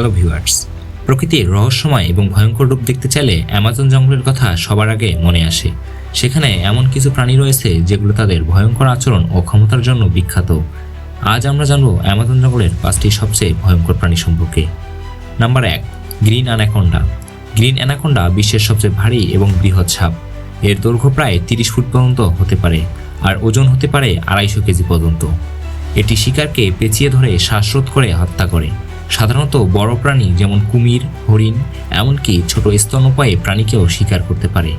Hello viewers. প্রকৃতির রহস্যময় এবং ভয়ঙ্কর রূপ দেখতে চাইলে অ্যামাজন জঙ্গলের কথা সবার আগে মনে আসে। সেখানে এমন কিছু প্রাণী রয়েছে যেগুলো তাদের ভয়ঙ্কর আচরণ ও ক্ষমতার জন্য বিখ্যাত। আজ আমরা জানব অ্যামাজন জঙ্গলের পাঁচটি সবচেয়ে ভয়ঙ্কর প্রাণী সম্পর্কে। নাম্বার এক, গ্রিন অ্যানাকোন্ডা। গ্রিন অ্যানাকোন্ডা বিশ্বের সবচেয়ে ভারী এবং বৃহৎ সাপ। এর দৈর্ঘ্য প্রায় তিরিশ ফুট পর্যন্ত হতে পারে আর ওজন হতে পারে আড়াইশো কেজি পর্যন্ত। এটি শিকারকে পেঁচিয়ে ধরে শ্বাসরোধ করে হত্যা করে। সাধারণত বড় প্রাণী যেমন কুমির, হরিণ, এমনকি ছোট স্তন্যপায়ী প্রাণীকেও শিকার করতে পারে।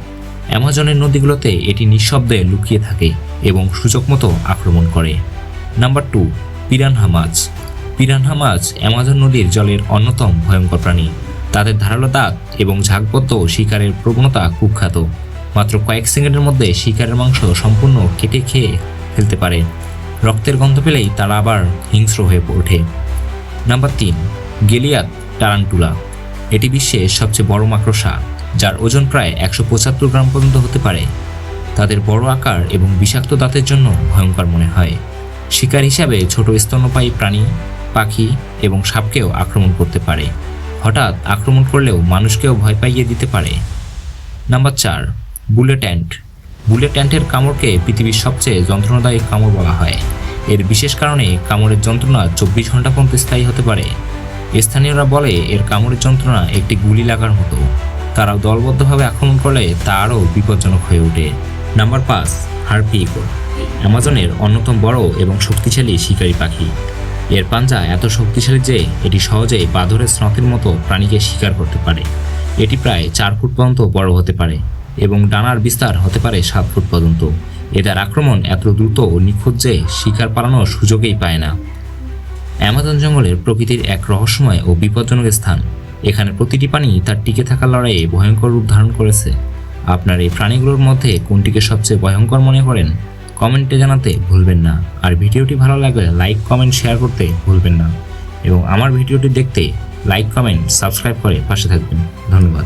অ্যামাজনের নদীগুলোতে এটি নিঃশব্দে লুকিয়ে থাকে এবং সূচক মতো আক্রমণ করে। নাম্বার টু, পিরানহা মাছ। পিরানহা মাছ অ্যামাজন নদীর জলের অন্যতম ভয়ঙ্কর প্রাণী। তাদের ধারালো দাঁত এবং ঝাঁকবদ্ধ শিকারের প্রবণতা কুখ্যাত। মাত্র কয়েক সেকেন্ডের মধ্যে শিকারের মাংস সম্পূর্ণ কেটে খেয়ে ফেলতে পারে। রক্তের গন্ধ পেলেই তারা আবার হিংস্র হয়ে ওঠে। নাম্বার তিন গেলিয়াত টারান্টুলা। এটি বিশ্বের সবচেয়ে বড় মাকড়সা, যার ওজন প্রায় একশো পঁচাত্তর গ্রাম পর্যন্ত হতে পারে। তাদের বড় আকার এবং বিষাক্ত দাঁতের জন্য ভয়ঙ্কর মনে হয়। শিকার হিসাবে ছোট স্তন্যপায়ী প্রাণী, পাখি এবং সাপকেও আক্রমণ করতে পারে। হঠাৎ আক্রমণ করলেও মানুষকেও ভয় পাইয়ে দিতে পারে। নাম্বার চার, বুলেট অ্যান্ট। বুলেট অ্যান্টের কামড়কে পৃথিবীর সবচেয়ে যন্ত্রণাদায়ী কামড় বলা হয়। এর বিশেষ কারণে কামড়ের যন্ত্রণা চব্বিশ ঘণ্টা পর্যন্ত স্থায়ী হতে পারে। স্থানীয়রা বলে এর কামড়ের যন্ত্রণা একটি গুলি লাগার মতো। তারাও দলবদ্ধভাবে আক্রমণ করলে তা আরও বিপজ্জনক হয়ে ওঠে। নাম্বার পাঁচ হার্পি ইগল অ্যামাজনের অন্যতম বড় এবং শক্তিশালী শিকারী পাখি। এর পাঞ্জা এত শক্তিশালী যে এটি সহজেই বাঁদরের স্নথের মতো প্রাণীকে শিকার করতে পারে। এটি প্রায় চার ফুট পর্যন্ত বড় হতে পারে এবং ডানার বিস্তার হতে পারে সাত ফুট পর্যন্ত। এদের আক্রমণ এত দ্রুত ও নিখুঁত যে শিকার পালানোর সুযোগেই পায় না। অ্যামাজন জঙ্গলের প্রকৃতির এক রহস্যময় ও বিপজ্জনক স্থান। এখানে প্রতিটি প্রাণী তার টিকে থাকার লড়াইয়ে ভয়ঙ্কর রূপ ধারণ করেছে। আপনার এই প্রাণীগুলোর মধ্যে কোনটিকে সবচেয়ে ভয়ঙ্কর মনে করেন, কমেন্টে জানাতে ভুলবেন না। আর ভিডিওটি ভালো লাগলে লাইক, কমেন্ট, শেয়ার করতে ভুলবেন না। এবং আমার ভিডিওটি দেখতে লাইক, কমেন্ট, সাবস্ক্রাইব করে পাশে থাকবেন। ধন্যবাদ।